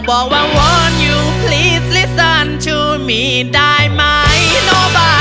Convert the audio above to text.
ากบอกว่า want you please listen to me ได้ไหม nobody